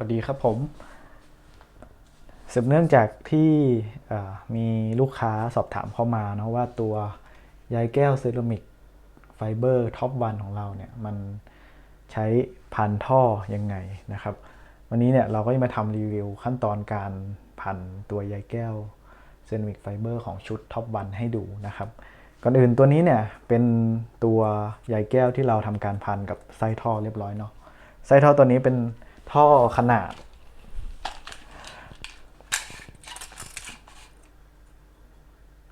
วัสดีครับผมสืบเนื่องจากที่มีลูกค้าสอบถามเข้ามานะว่าตัวใยแก้วเซรามิกไฟเบอร์ท็อปวันของเราเนี่ยมันใช้พันท่อยังไงนะครับ วันนี้เนี่ยเราก็จะมาทำรีวิวขั้นตอนการพันตัวใยแก้วเซรามิกไฟเบอร์ของชุดท็อปวันให้ดูนะครับก่อนอื่นตัวนี้เนี่ยเป็นตัวใยแก้วที่เราทำการพันกับไส้ท่อเรียบร้อยเนาะไส้ท่อตัวนี้เป็น ท่อขนาด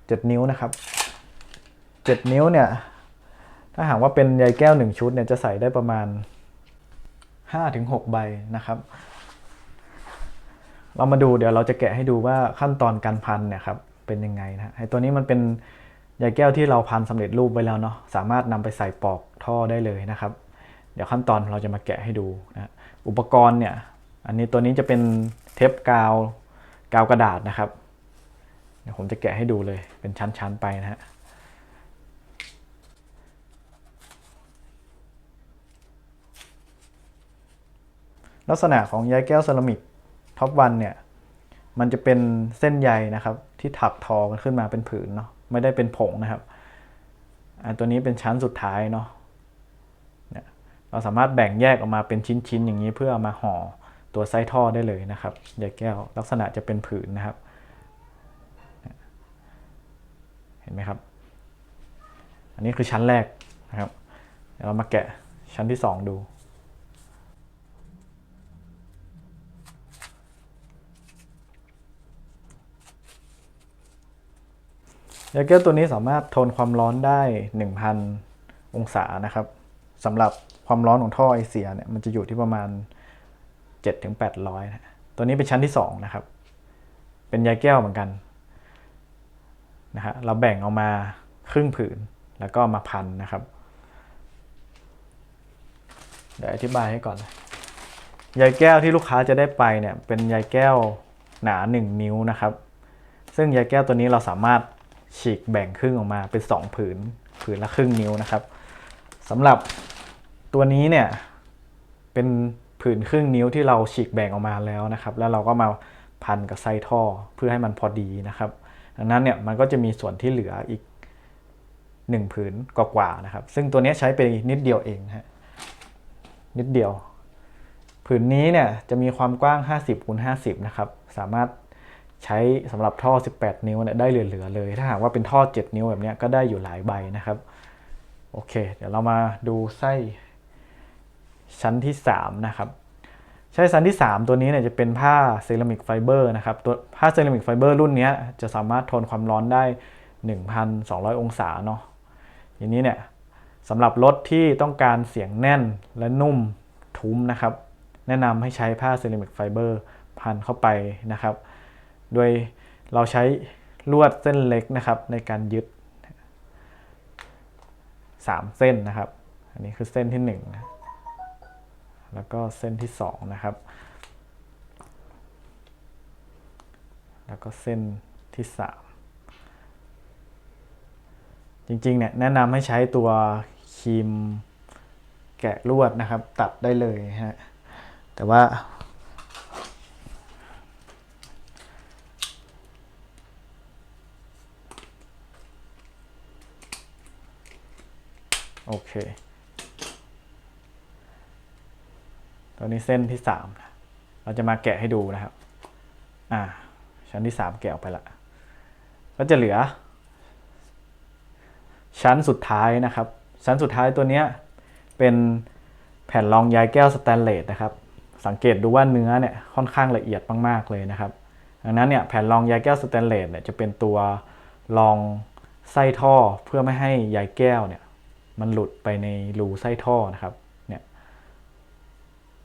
7นิ้วนะครับ7นิ้วเนี่ย ถ้าหากว่าเป็นใยแก้ว1ชุดเนี่ยจะใส่ได้ประมาณ5-6ใบนะครับ เรามาดูเดี๋ยวเราจะแกะให้ดูว่าขั้นตอนการพันเนี่ยครับเป็นยังไงนะไอ้ตัวนี้มันเป็นใยแก้วที่เราพันสำเร็จรูปไว้แล้วเนาะสามารถนำไปใส่ปลอกท่อได้เลยนะครับ เดี๋ยวขั้นตอนเราจะมาแกะให้ดูนะ อุปกรณ์เนี่ย อันนี้ตัวนี้จะเป็นเทปกาวกาวกระดาษนะครับ เดี๋ยวผมจะแกะให้ดูเลย เป็นชั้นๆไปนะฮะลักษณะของใยแก้วเซรามิกท็อปวันเนี่ย มันจะเป็นเส้นใยนะครับ ที่ถักทอกันขึ้นมาเป็นผืนเนาะไม่ได้เป็นผงนะครับอันตัวนี้เป็นชั้นสุดท้ายเนาะ เราสามารถแบ่งแยกออกมาเป็นชิ้นๆอย่างนี้เพื่อเอามาห่อตัวไส้ท่อได้เลยนะครับใยแก้วลักษณะจะเป็นผืนนะครับ เห็นไหมครับ อันนี้คือชั้นแรกนะครับเดี๋ยวเรามาแกะชั้นที่ 2 ดูยาแก้วตัวนี้สามารถทนความร้อนได้ 1,000 องศานะครับสำหรับ ความร้อนของท่อไอเสียเนี่ยมันจะอยู่ที่ประมาณ 7-800นะตัวนี้เป็นชั้นที่ 2 นะครับ เป็นยาแก้วเหมือนกันนะฮะเราแบ่งออกมาครึ่งผืนแล้วก็มาพันนะครับ เดี๋ยวอธิบายให้ก่อนยายแก้วที่ลูกค้าจะได้ไปเนี่ยเป็นยายแก้วหนา 1 นิ้วนะครับ ซึ่งยายแก้วตัวนี้เราสามารถฉีกแบ่งครึ่งออกมาเป็น 2 ผืน ผืนละครึ่งนิ้วนะครับสำหรับ ตัวนี้เนี่ยเป็นผืนครึ่งนิ้วที่เราฉีกแบ่งออกมาแล้วนะครับ แล้วเราก็มาพันกับไส้ท่อเพื่อให้มันพอดีนะครับ ดังนั้นเนี่ยมันก็จะมีส่วนที่เหลืออีก 1 ผืนกว่าๆนะครับ ซึ่งตัวนี้ใช้ไปนิดเดียวเองฮะนิดเดียว ผืนนี้เนี่ยจะมีความกว้าง 50คูณ50 นะครับ สามารถใช้สำหรับท่อ 18 นิ้วเนี่ยได้เหลือๆเลย ถ้าหากว่าเป็นท่อ 7 นิ้วแบบนี้ก็ได้อยู่หลายใบนะครับ โอเค เดี๋ยวเรามาดูไส้ ชั้นที่ 3 นะครับ ใช้ชั้นที่ 3 ตัวนี้เนี่ยจะเป็นผ้าเซรามิกไฟเบอร์นะครับตัวผ้าเซรามิกไฟเบอร์รุ่นนี้จะสามารถทนความร้อนได้ 1,200 องศาเนาะทีนี้เนี่ยสำหรับรถที่ต้องการเสียงแน่นและนุ่มทุ้มนะครับ แนะนำให้ใช้ผ้าเซรามิกไฟเบอร์พันเข้าไปนะครับ โดยเราใช้ลวดเส้นเล็กนะครับในการยึด 3 เส้นนะครับ อันนี้คือเส้นที่1นะ แล้วก็เส้นที่ 2 นะครับ แล้วก็เส้นที่ 3 จริงๆเนี่ยแนะนำให้ใช้ตัวครีมแกะลวดนะครับ ตัดได้เลยฮะแต่ว่า โอเค ตัวนี้เส้นที่สามเราจะมาแกะให้ดูนะครับ อ่า ชั้นที่สามแกะออกไปละ ก็จะเหลือ ชั้นสุดท้ายนะครับ ชั้นสุดท้ายตัวเนี้ยเป็นแผ่นรองยายแก้วสแตนเลสนะครับ สังเกตดูว่าเนื้อเนี่ยค่อนข้างละเอียดมากๆเลยนะครับ ดังนั้นเนี่ยแผ่นรองยายแก้วสแตนเลสเนี่ยจะเป็นตัวรองไส้ท่อเพื่อไม่ให้ยายแก้วเนี่ยมันหลุดไปในรูไส้ท่อนะครับ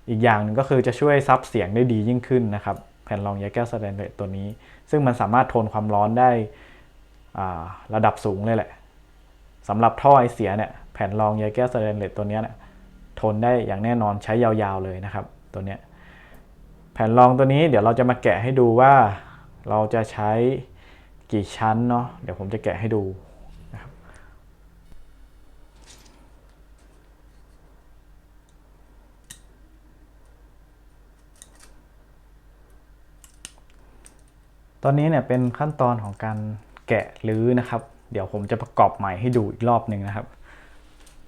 อีกอย่างหนึงก็คือจะช่วยซับเสียงได้ดียิ่งขึ้นนะครับ แผ่นรองยาแก้วสแตนเลสตัวนี้ ซึ่งมันสามารถทนความร้อนได้ระดับสูงเลยแหละสำหรับท่อไอเสียเนี่ยแผ่นรองยาแก้วสแตนเลสตัวนี้เนี่ยทนได้อย่างแน่นอนใช้ยาวๆเลยนะครับ ตัวเนี้ยแผ่นรองตัวนี้เดี๋ยวเราจะมาแกะให้ดูว่าเราจะใช้กี่ชั้นเนาะเดี๋ยวผมจะแกะให้ดู น ตอนนี้เนี่ยเป็นขั้นตอนของการแกะรือนะครับ เดี๋ยวผมจะประกอบใหม่ให้ดูอีกรอบหนึ่งนะครับ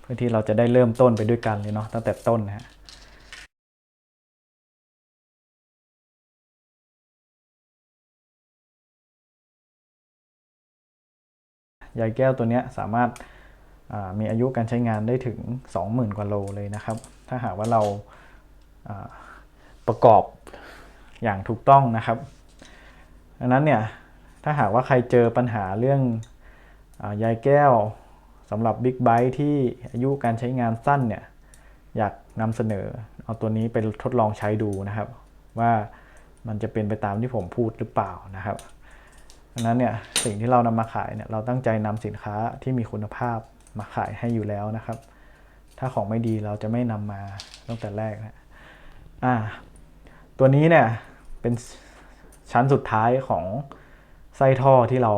เพื่อที่เราจะได้เริ่มต้นไปด้วยกันเลยเนาะตั้งแต่ต้นนะฮะยายแก้วตัวเนี้ยสามารถามีอายุการใช้งานได้ถึง 20,000 กว่าโลเลยนะครับ ถ้าหากว่าเราาประกอบอย่างถูกต้องนะครับ ดังนั้นเนี่ยถ้าหากว่าใครเจอปัญหาเรื่องอยายแก้วสำหรับบิ๊กไบค์ที่อายุการใช้งานสั้นเนี่ยอยากนำเสนอเอาตัวนี้ไปทดลองใช้ดูนะครับ ว่ามันจะเป็นไปตามที่ผมพูดหรือเปล่านะครับดังนั้นเนี่ยสิ่งที่เรานำมาขายเนี่ยเราตั้งใจนำสินค้าที่มีคุณภาพมาขายให้อยู่แล้วนะครับ ถ้าของไม่ดีเราจะไม่นำมาตั้งแต่แรกนะอ่าตัวนี้เนี่ยเป็น ชั้นสุดท้ายของไส้ท่อที่เรา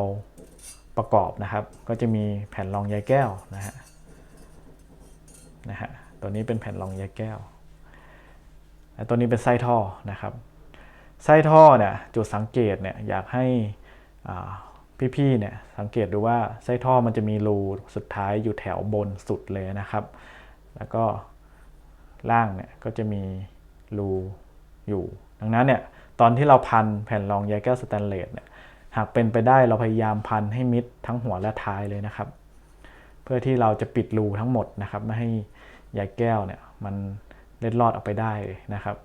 ประกอบนะครับ ก็จะมีแผ่นรองยายแก้วนะฮะนะฮะตัวนี้เป็นแผ่นรองยายแก้วและตัวนี้เป็นไส้ท่อนะครับ ไส้ท่อเนี่ยจุดสังเกตเนี่ยอยากให้อ่าพี่ๆเนี่ยสังเกตดูว่าไส้ท่อมันจะมีรูสุดท้ายอยู่แถวบนสุดเลยนะครับ แล้วก็ล่างเนี่ยก็จะมีรูอยู่ ดังนั้นเนี่ย ตอนที่เราพันแผ่นรองยาแก้วสแตนเลสเนี่ยหากเป็นไปได้เราพยายามพันให้มิดทั้งหัวและท้ายเลยนะครับ เพื่อที่เราจะปิดรูทั้งหมดนะครับไม่ให้ยาแก้วเนี่ยมันเล็ดลอดออกไปได้นะครับ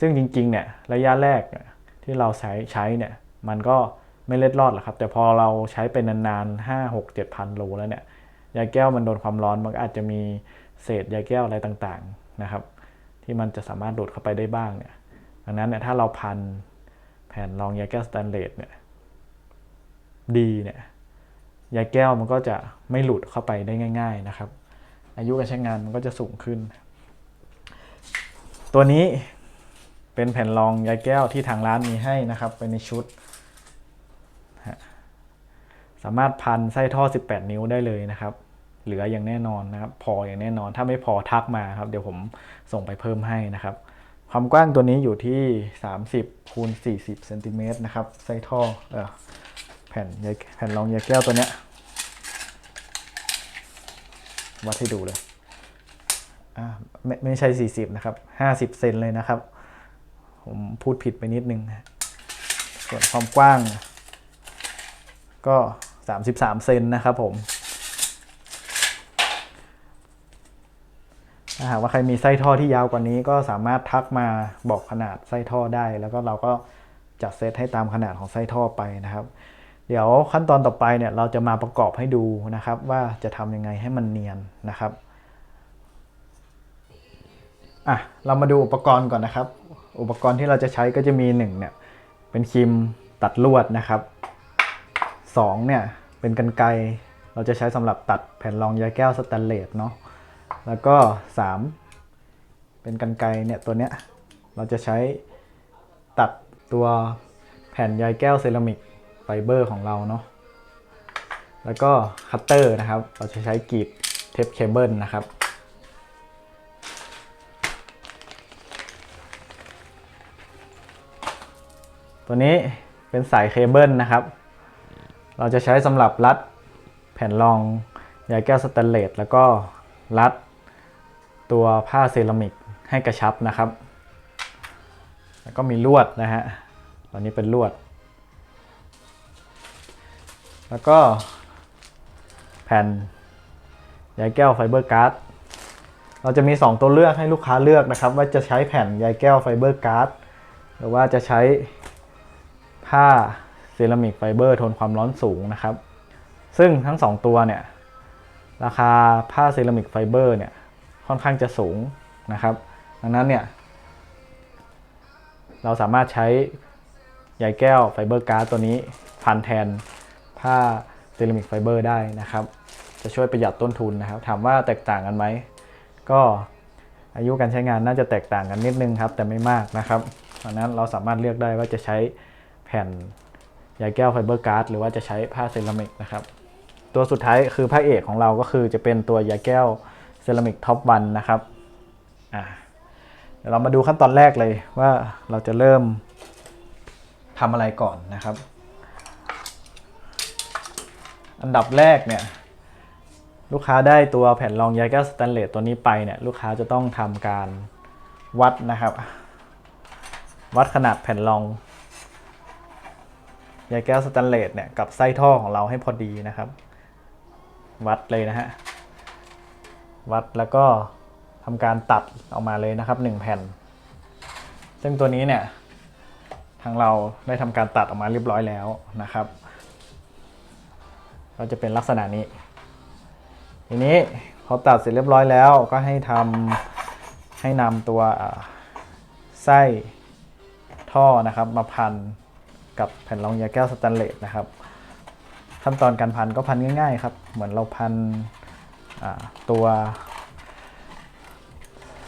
ซึ่งจริงๆเนี่ยระยะแรกที่เราใช้ใช้เนี่ยมันก็ไม่เล็ดลอดหรอกครับ แต่พอเราใช้เป็นนานๆ5 6 7พันโลแล้วเนี่ยยาแก้วมันโดนความร้อนมันก็อาจจะมีเศษยาแก้วอะไรต่างๆนะครับ ที่มันจะสามารถดูดเข้าไปได้บ้างเนี่ย ดังนั้นเนี่ยถ้าเราพันแผ่นรองยาแก้วสแตนเลสเนี่ยดีเนี่ยยาแก้วมันก็จะไม่หลุดเข้าไปได้ง่าย ๆนะครับ อายุการใช้งานมันก็จะสูงขึ้น ตัวนี้เป็นแผ่นรองยาแก้วที่ทางร้านมีให้นะครับเป็นในชุด สามารถพันไส้ท่อ 18 นิ้วได้เลยนะครับ เหลืออย่างแน่นอนนะครับ พออย่างแน่นอนถ้าไม่พอทักมาครับ เดี๋ยวผมส่งไปเพิ่มให้นะครับ ความกว้างตัวนี้อยู่ที่ 30คูณ40เซนติเมตรนะครับไส้ท่ออแผ่นแผ่นรองยาแก้วตัวเนี้ยวัดให้ดูเลยอ่าไม่ไม่ใช่ 40 นะครับ 50 เซนเลยนะครับ ผมพูดผิดไปนิดนึงนะส่วนความกว้าง ก็ 33 เซนนะครับผม ถ้าหากว่าใครมีไส้ท่อที่ยาวกว่านี้ก็สามารถทักมาบอกขนาดไส้ท่อได้ แล้วก็เราก็จัดเซตให้ตามขนาดของไส้ท่อไปนะครับ เดี๋ยวขั้นตอนต่อไปเนี่ยเราจะมาประกอบให้ดูนะครับ ว่าจะทำยังไงให้มันเนียนนะครับอะเรามาดูอุปกรณ์ก่อนนะครับ อุปกรณ์ที่เราจะใช้ก็จะมีหนึ่งเนี่ยเป็นครีมตัดลวดนะครับสองเนี่ยเป็นกันไกรเราจะใช้สำหรับตัดแผ่นรองยาแก้วสแตนเลสเนาะ แล้วก็สามเป็นกันไกรเนี่ยตัวเนี้ยเราจะใช้ตัดตัวแผ่นใยแก้วเซรามิกไฟเบอร์ของเราเนาะแล้วก็คัตเตอร์นะครับ เราจะใช้กรีดเทปเคเบิลนะครับตัวนี้เป็นสายเคเบิลนะครับ เราจะใช้สำหรับรัดแผ่นรองยาแก้วสแตนเลสแล้วก็รัด ตัวผ้าเซรามิกให้กระชับนะครับ แล้วก็มีลวดนะฮะตัวนี้เป็นลวด แล้วก็แผ่นยายแก้วไฟเบอร์การ์ดเราจะมี 2 ตัวเลือกให้ลูกค้าเลือกนะครับ ว่าจะใช้แผ่นยายแก้วไฟเบอร์การ์ดหรือว่าจะใช้ผ้าเซรามิกไฟเบอร์ทนความร้อนสูงนะครับ ซึ่งทั้ง 2 ตัวเนี่ย ราคาผ้าเซรามิกไฟเบอร์เนี่ย ค่อนข้างจะสูงนะครับ ดังนั้นเนี่ย เราสามารถใช้ใยแก้วไฟเบอร์การ์ดตัวนี้พันแทนผ้าเซรามิกไฟเบอร์ได้นะครับ จะช่วยประหยัดต้นทุนนะครับ ถามว่าแตกต่างกันไหม ก็อายุการใช้งานน่าจะแตกต่างกันนิดนึงครับ แต่ไม่มากนะครับเพราะนั้นเราสามารถเลือกได้ว่าจะใช้แผ่นใยแก้วไฟเบอร์การ์ดหรือว่าจะใช้ผ้าเซรามิกนะครับ ตัวสุดท้ายคือพระเอกของเราก็คือจะเป็นตัวใยแก้ว เซรามิกท็อปวันนะครับอ่าเดี๋ยวเรามาดูขั้นตอนแรกเลยว่าเราจะเริ่มทำอะไรก่อนนะครับ อันดับแรกเนี่ยลูกค้าได้ตัวแผ่นรองใยแก้วสแตนเลสตัวนี้ไปเนี่ยลูกค้าจะต้องทำการวัดนะครับ วัดขนาดแผ่นรองใยแก้วสแตนเลสเนี่ยกับไส้ท่อของเราให้พอดีนะครับ วัดเลยนะฮะ วัดแล้วก็ทำการตัดออกมาเลยนะครับ 1 แผ่น ซึ่งตัวนี้เนี่ยทางเราได้ทำการตัดออกมาเรียบร้อยแล้วนะครับ ก็จะเป็นลักษณะนี้ ทีนี้พอตัดเสร็จเรียบร้อยแล้วก็ให้ทำให้นำตัวอ่าไส้ท่อนะครับมาพันกับแผ่นรองยาแก้วสแตนเลสนะครับ ขั้นตอนการพันก็พันง่ายๆครับ เหมือนเราพัน ตัว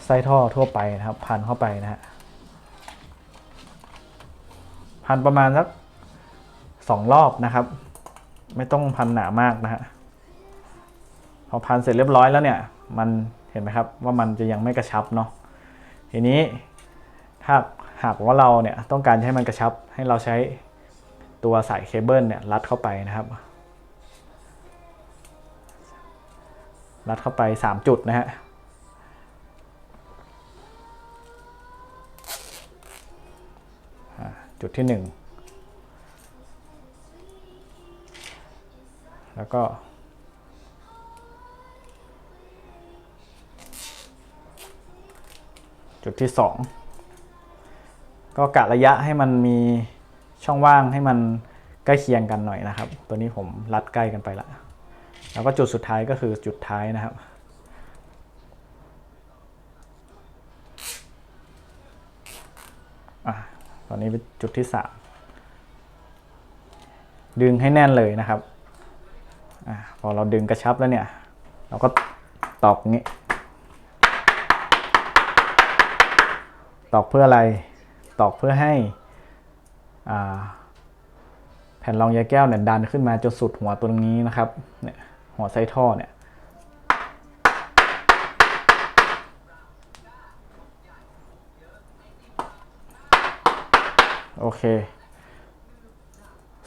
ไส้ท่อทั่วไปนะครับ พันเข้าไปนะฮะพันประมาณสักสองรอบนะครับ ไม่ต้องพันหนามากนะฮะพอพันเสร็จเรียบร้อยแล้วเนี่ย มันเห็นไหมครับว่ามันจะยังไม่กระชับเนาะทีนี้ถ้าหากว่าเราเนี่ยต้องการให้มันกระชับให้เราใช้ตัวสายเคเบิลเนี่ยรัดเข้าไปนะครับ รัดเข้าไป 3 จุดนะฮะจุดที่ 1 แล้วก็ จุดที่ 2 ก็กะระยะให้มันมีช่องว่างให้มันใกล้เคียงกันหน่อยนะครับ ตัวนี้ผมรัดใกล้กันไปละ แล้วก็จุดสุดท้ายก็คือจุดท้ายนะครับอะตอนนี้เป็นจุดที่สามดึงให้แน่นเลยนะครับอะพอเราดึงกระชับแล้วเนี่ย เราก็ตอกงี้ ตอกเพื่ออะไร ตอกเพื่อให้อ่าแผ่นรองยาแก้วเนี่ยดันขึ้นมาจนสุดหัวตรงนี้นะครับเนี่ย หัวไส้ท่อเนี่ยโอเค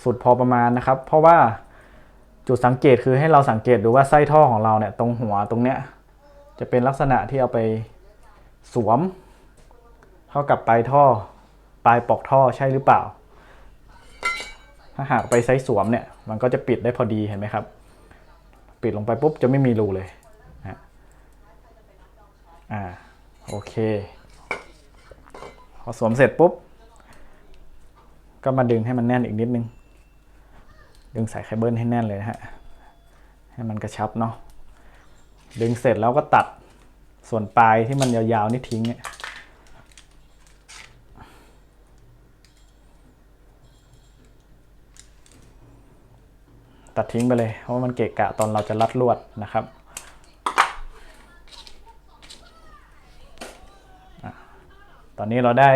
สุดพอประมาณนะครับ เพราะว่าจุดสังเกตคือให้เราสังเกตดูว่าไส้ท่อของเราเนี่ยตรงหัวตรงเนี้ยจะเป็นลักษณะที่เอาไปสวม เข้ากับปลายท่อ ปลายปลอกท่อใช่หรือเปล่า ถ้าหากไปไซส์สวมเนี่ย มันก็จะปิดได้พอดีเห็นไหมครับ ปิดลงไปปุ๊บจะไม่มีรูเลยนะฮะอ่าโอเค พอสวมเสร็จปุ๊บ ก็มาดึงให้มันแน่นอีกนิดนึง ดึงสายไคเบิลให้แน่นเลยนะฮะ ให้มันกระชับเนาะ ดึงเสร็จแล้วก็ตัดส่วนปลายที่มันยาวๆนี่ทิ้งเนี่ย ตัดทิ้งไปเลยเพราะว่ามันเกะกะตอนเราจะรัดลวดนะครับตอนนี้เราได้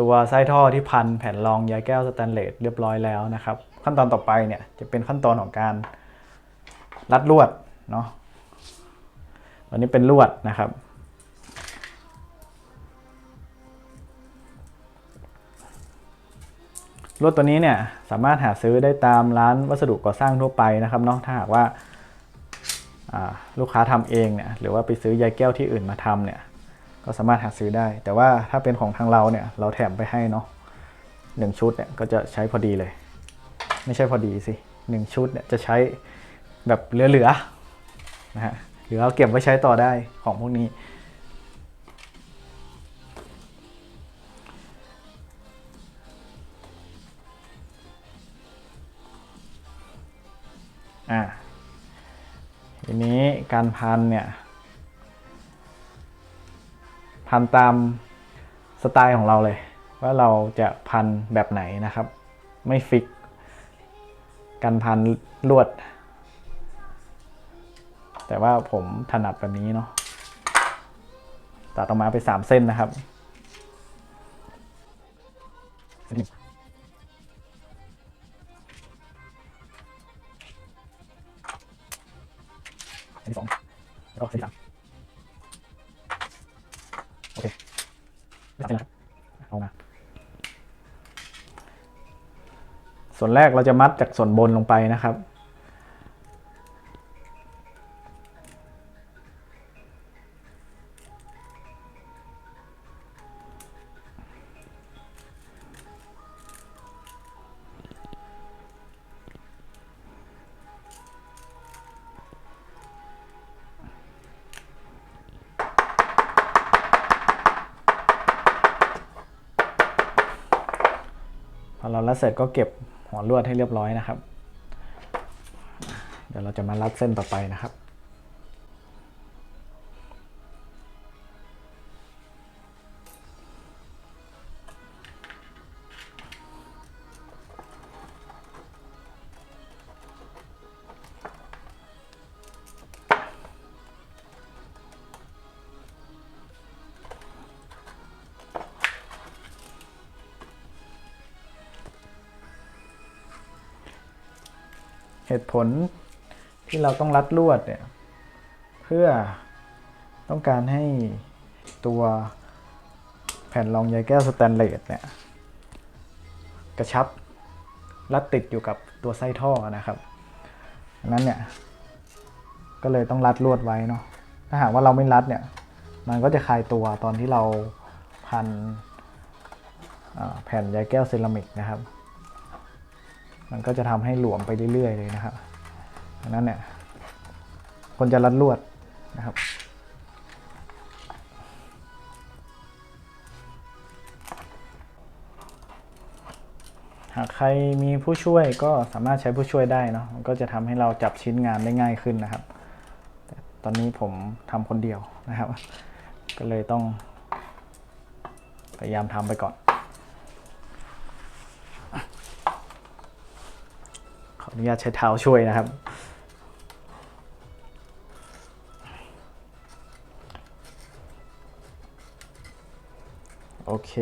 ตัวไส้ท่อที่พันแผ่นรองยาแก้วสแตนเลสเรียบร้อยแล้วนะครับ ขั้นตอนต่อไปเนี่ยจะเป็นขั้นตอนของการรัดลวดเนาะตอนนี้เป็นลวดนะครับ ลวดตัวนี้เนี่ยสามารถหาซื้อได้ตามร้านวัสดุก่อสร้างทั่วไปนะครับเนาะถ้าหากว่าาลูกค้าทำเองเนี่ยหรือว่าไปซื้อยายแก้วที่อื่นมาทำเนี่ยก็สามารถหาซื้อได้ แต่ว่าถ้าเป็นของทางเราเนี่ยเราแถมไปให้เนาะหนึ่งชุดเนี่ยก็จะใช้พอดีเลย ไม่ใช่พอดีสิหนึ่งชุดเนี่ยจะใช้แบบเหลือๆนะฮะหรือเอาเก็บไว้ใช้ต่อได้ของพวกนี้ การพันเนี่ย พันตามสไตล์ของเราเลย ว่าเราจะพันแบบไหนนะครับ ไม่ฟิก การพันลวด แต่ว่าผมถนัดแบบนี้เนาะตัดออกมาไปสามเส้นนะครับ อันที่สองแล้วก็อันที่สามโอเคไม่เป็นไรครับเอามาส่วนแรกเราจะมัดจากส่วนบนลงไปนะครับ ดเสร็จก็เก็บหัวลวดให้เรียบร้อยนะครับ เดี๋ยวเราจะมารัดเส้นต่อไปนะครับ เหตุผลที่เราต้องรัดลวดเนี่ยเพื่อต้องการให้ตัวแผ่นรองใยแก้วสแตนเลสเนี่ยกระชับรัดติดอยู่กับตัวไส้ท่อนะครับนั้นเนี่ยก็เลยต้องรัดลวดไว้เนาะถ้าหากว่าเราไม่รัดเนี่ยมันก็จะคลายตัวตอนที่เราพันแผ่นใยแก้วเซรามิกนะครับ มันก็จะทำให้หลวมไปเรื่อยๆเลยนะครับดังนั้นเนี่ยคนจะรัดลวดนะครับหากใครมีผู้ช่วยก็สามารถใช้ผู้ช่วยได้เนาะมันก็จะทำให้เราจับชิ้นงานได้ง่ายขึ้นนะครับแต่ตอนนี้ผมทำคนเดียวนะครับ ก็เลยต้องพยายามทำไปก่อน ออนุญาตใช้เท้าช่วยนะครับ โอเค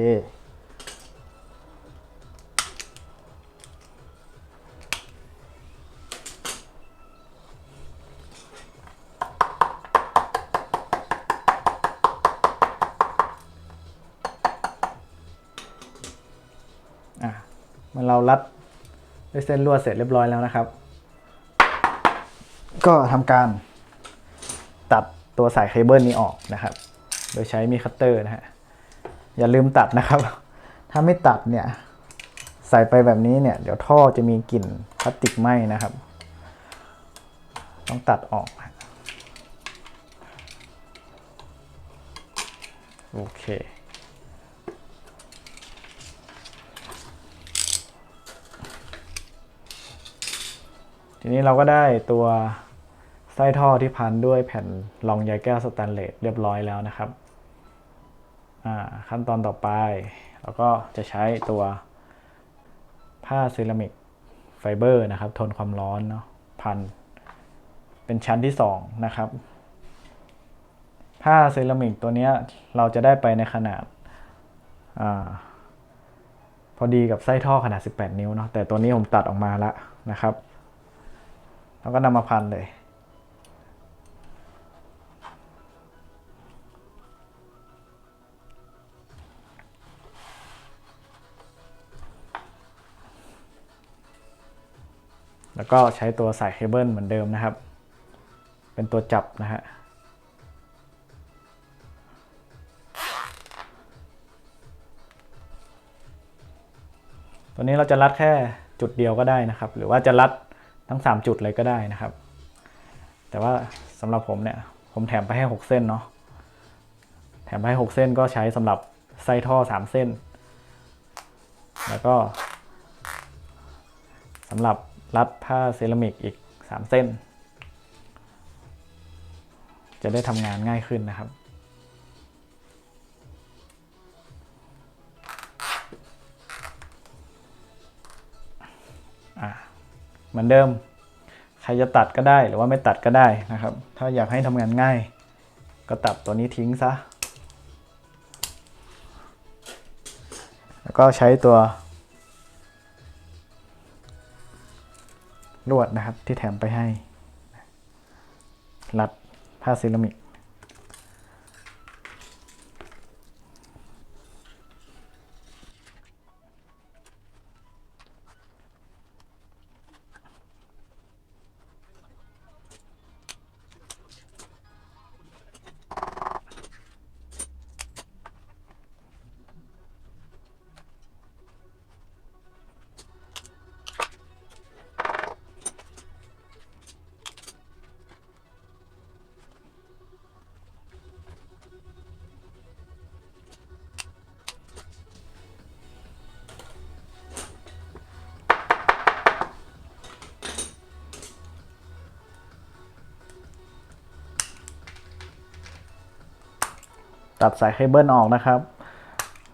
อะเมื่อเรารัด ด้วยเส้นลวดเสร็จเรียบร้อยแล้วนะครับ ก็ทำการตัดตัวสายเคเบิลนี้ออกนะครับ โดยใช้มีคัตเตอร์นะฮะ อย่าลืมตัดนะครับ ถ้าไม่ตัดเนี่ยใส่ไปแบบนี้เนี่ยเดี๋ยวท่อจะมีกลิ่นพลาสติกไหม้นะครับ ต้องตัดออก โอเค ทีนี้เราก็ได้ตัวไส้ท่อที่พันด้วยแผ่นรองใยแก้วสแตนเลสเรียบร้อยแล้วนะครับ ขั้นตอนต่อไปเราก็จะใช้ตัวผ้าเซรามิกไฟเบอร์นะครับ ทนความร้อนเนาะพัน เป็นชั้นที่ 2 นะครับ ผ้าเซรามิกตัวนี้เราจะได้ไปในขนาดอาพอดีกับไส้ท่อขนาด 18 นิ้วเนาะแต่ตัวนี้ผมตัดออกมาแล้วนะครับ แล้วก็นำมาพันเลย แล้วก็ใช้ตัวสายเคเบิลเหมือนเดิมนะครับ เป็นตัวจับนะฮะตัวนี้เราจะรัดแค่จุดเดียวก็ได้นะครับ หรือว่าจะรัด ทั้ง 3 จุดเลยก็ได้นะครับ แต่ว่าสำหรับผมเนี่ย ผมแถมไปให้ 6 เส้นเนาะแถมไปให้ 6 เส้นก็ใช้สำหรับไส้ท่อ 3 เส้น แล้วก็สำหรับรัดผ้าเซรามิกอีก 3 เส้น จะได้ทำงานง่ายขึ้นนะครับ เหมือนเดิม ใครจะตัดก็ได้หรือว่าไม่ตัดก็ได้นะครับ ถ้าอยากให้ทำงานง่าย ก็ตัดตัวนี้ทิ้งซะ แล้วก็ใช้ตัวลวดนะครับที่แถมไปให้ รัดผ้าเซรามิก ตัดสายเคเบิลออกนะครับ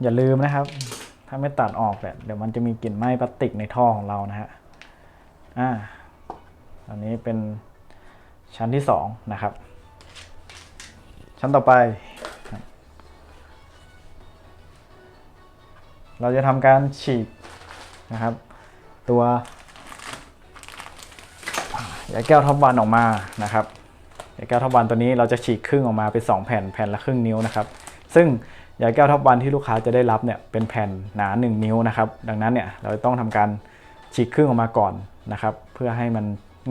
อย่าลืมนะครับ ถ้าไม่ตัดออกเนี่ยเดี๋ยวมันจะมีกลิ่นไหม้พลาสติกในท่อของเรานะฮะอ่าอันนี้เป็นชั้นที่สองนะครับ ชั้นต่อไป เราจะทำการฉีกนะครับ ตัวยาแก้วท็อปวันออกมานะครับยาแก้วท็อปวันตัวนี้เราจะฉีกครึ่งออกมาเป็น2แผ่นแผ่นละครึ่งนิ้วนะครับ ซึ่งยาแก้วท็อปวันที่ลูกค้าจะได้รับเนี่ยเป็นแผ่นหนา 1 นิ้วนะครับ ดังนั้นเนี่ยเราต้องทำการฉีกครึ่งออกมาก่อนนะครับ เพื่อให้มัน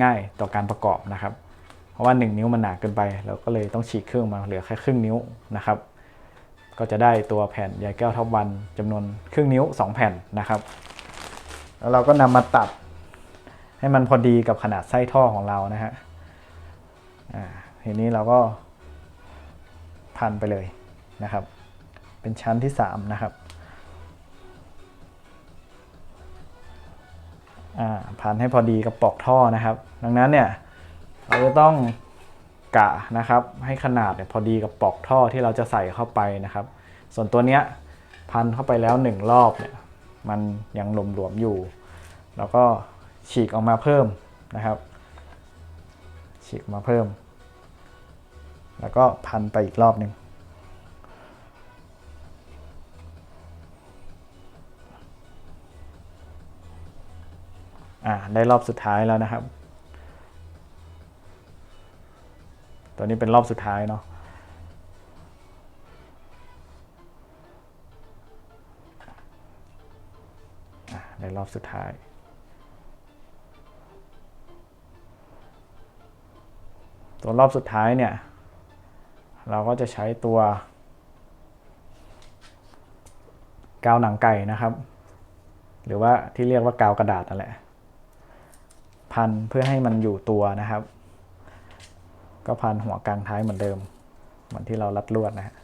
ง่ายต่อการประกอบนะครับ เพราะว่า 1 นิ้วมันหนาเกินไป เราก็เลยต้องฉีกครึ่งออกมาเหลือแค่ครึ่งนิ้วนะครับ ก็จะได้ตัวแผ่นยาแก้วท็อปวันจำนวนครึ่งนิ้ว 2 แผ่นนะครับ แล้วเราก็นำมาตัดให้มันพอดีกับขนาดไส้ท่อของเรานะฮะอ่าทีนี้เราก็พันไปเลย นะครับ เป็นชั้นที่ 3 นะครับอ่าพันให้พอดีกับปลอกท่อนะครับ ดังนั้นเนี่ยเราจะต้องกะนะครับให้ขนาดเนี่ยพอดีกับปลอกท่อที่เราจะใส่เข้าไปนะครับ ส่วนตัวเนี้ยพันเข้าไปแล้ว 1 รอบเนี่ยมันยังหลวมๆอยู่ แล้วก็ฉีกออกมาเพิ่มนะครับ ฉีกมาเพิ่ม แล้วก็พันไปอีกรอบหนึ่ง อ่าได้รอบสุดท้ายแล้วนะครับ ตัวนี้เป็นรอบสุดท้ายเนาะอะในรอบสุดท้ายตัวรอบสุดท้ายเนี่ย เราก็จะใช้ตัว กาวหนังไก่นะครับ หรือว่าที่เรียกว่ากาวกระดาษนั่นแหละ พันเพื่อให้มันอยู่ตัวนะครับ ก็พันหัวกลางท้ายเหมือนเดิม เหมือนที่เรารัดลวดนะฮะ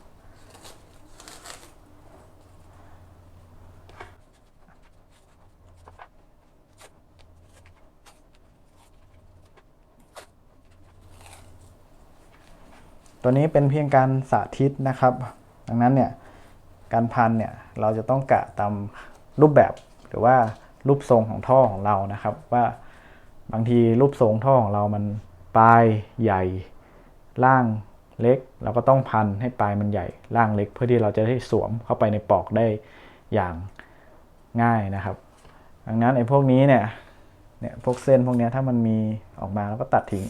ตัวนี้เป็นเพียงการสาธิตนะครับ ดังนั้นเนี่ยการพันเนี่ยเราจะต้องกะตามรูปแบบหรือว่ารูปทรงของท่อของเรานะครับ ว่า บางทีรูปทรงท่อของเรามันปลายใหญ่ ล่างเล็ก เราก็ต้องพันให้ปลายมันใหญ่ ล่างเล็ก เพื่อที่เราจะได้สวมเข้าไปในปอกได้อย่างง่ายนะครับ ดังนั้นไอ้พวกนี้เนี่ยเนี่ยพวกเส้นพวกนี้ถ้ามันมีออกมาเราก็ตัดทิ้ง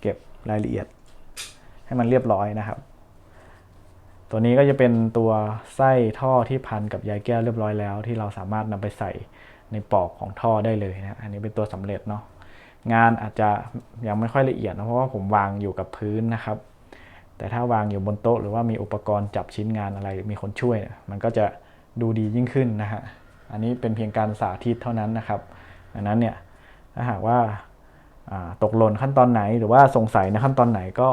เก็บรายละเอียด ให้มันเรียบร้อยนะครับ ตัวนี้ก็จะเป็นตัวไส้ท่อที่พันกับใยแก้วเรียบร้อยแล้ว ที่เราสามารถนำไปใส่ ในปลอกของท่อได้เลยนะ อันนี้เป็นตัวสำเร็จเนาะ งานอาจจะยังไม่ค่อยละเอียดนะเพราะว่าผมวางอยู่กับพื้นนะครับ แต่ถ้าวางอยู่บนโต๊ะหรือว่ามีอุปกรณ์จับชิ้นงานอะไรมีคนช่วย มันก็จะดูดียิ่งขึ้นนะฮะ อันนี้เป็นเพียงการสาธิตเท่านั้นนะครับ ดังนั้นเนี่ยถ้าหากว่าตกหล่นขั้นตอนไหนหรือว่าสงสัยในขั้นตอนไหนก็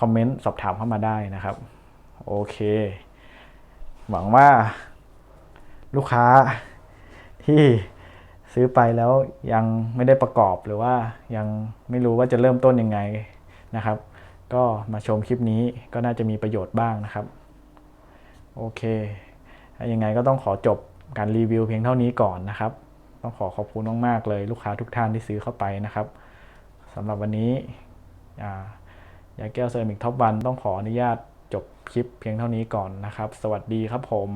คอมเมนต์สอบถามเข้ามาได้นะครับ โอเค หวังว่าลูกค้า ที่ซื้อไปแล้วยังไม่ได้ประกอบหรือว่ายังไม่รู้ว่าจะเริ่มต้นยังไงนะครับ ก็มาชมคลิปนี้ก็น่าจะมีประโยชน์บ้างนะครับ โอเคยังไงก็ต้องขอจบการรีวิวเพียงเท่านี้ก่อนนะครับ ต้องขอขอบคุณมากๆเลยลูกค้าทุกท่านที่ซื้อเข้าไปนะครับสำหรับวันนี้ยาแก้วเซรามิกท็อปวันต้องขออนุญาตจบคลิปเพียงเท่านี้ก่อนนะครับ สวัสดีครับผม